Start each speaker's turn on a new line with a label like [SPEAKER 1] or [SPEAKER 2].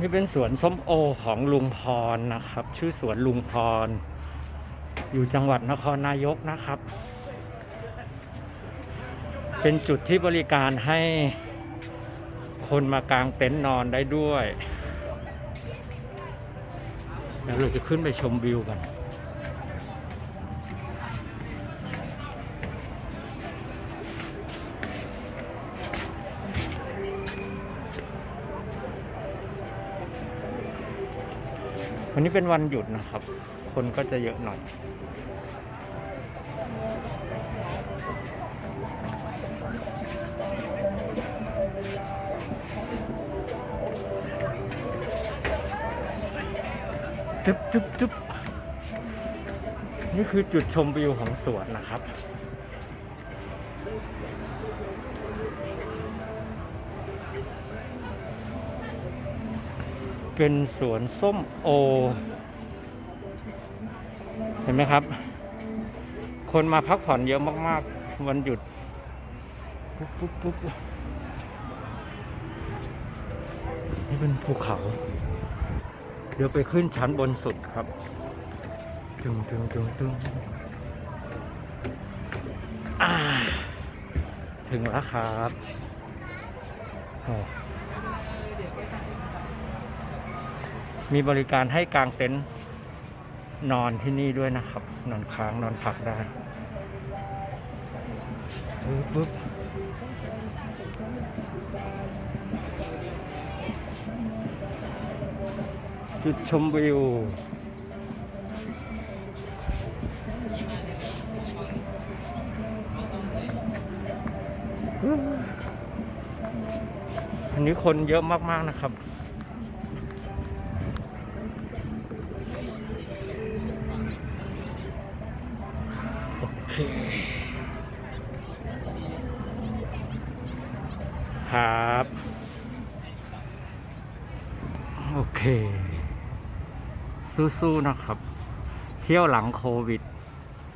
[SPEAKER 1] นี่เป็นสวนส้มโอของลุงพรนะครับ ชื่อสวนลุงพร อยู่จังหวัดนครนายกนะครับ เป็นจุดที่บริการให้คนมากางเต็นท์นอนได้ด้วย เดี๋ยวเราจะขึ้นไปชมวิวกัน วันนี้เป็นวันหยุดนะครับ คนก็จะเยอะหน่อย จุ๊บจุ๊บจุ๊บนี่คือจุดชมวิวของสวนนะครับ เป็นสวนส้มโอ เห็นไหมครับ คนมาพักผ่อนเยอะมาก ๆ วันหยุดปุ๊บปุ๊บปุ๊บนี่เป็นภูเขา เดี๋ยวไปขึ้นชั้นบนสุดครับตึงตึงตึงตึงถึงแล้วครับโอ้ มีบริการให้กางเต็นท์นอนที่นี่ด้วยนะครับ นอนค้างนอนพักได้ปึ๊บปึ๊บจุดชมวิวอันนี้คนเยอะมาก ๆ นะครับ เคครับ โอเค สู้ๆนะครับ เที่ยวหลังโควิด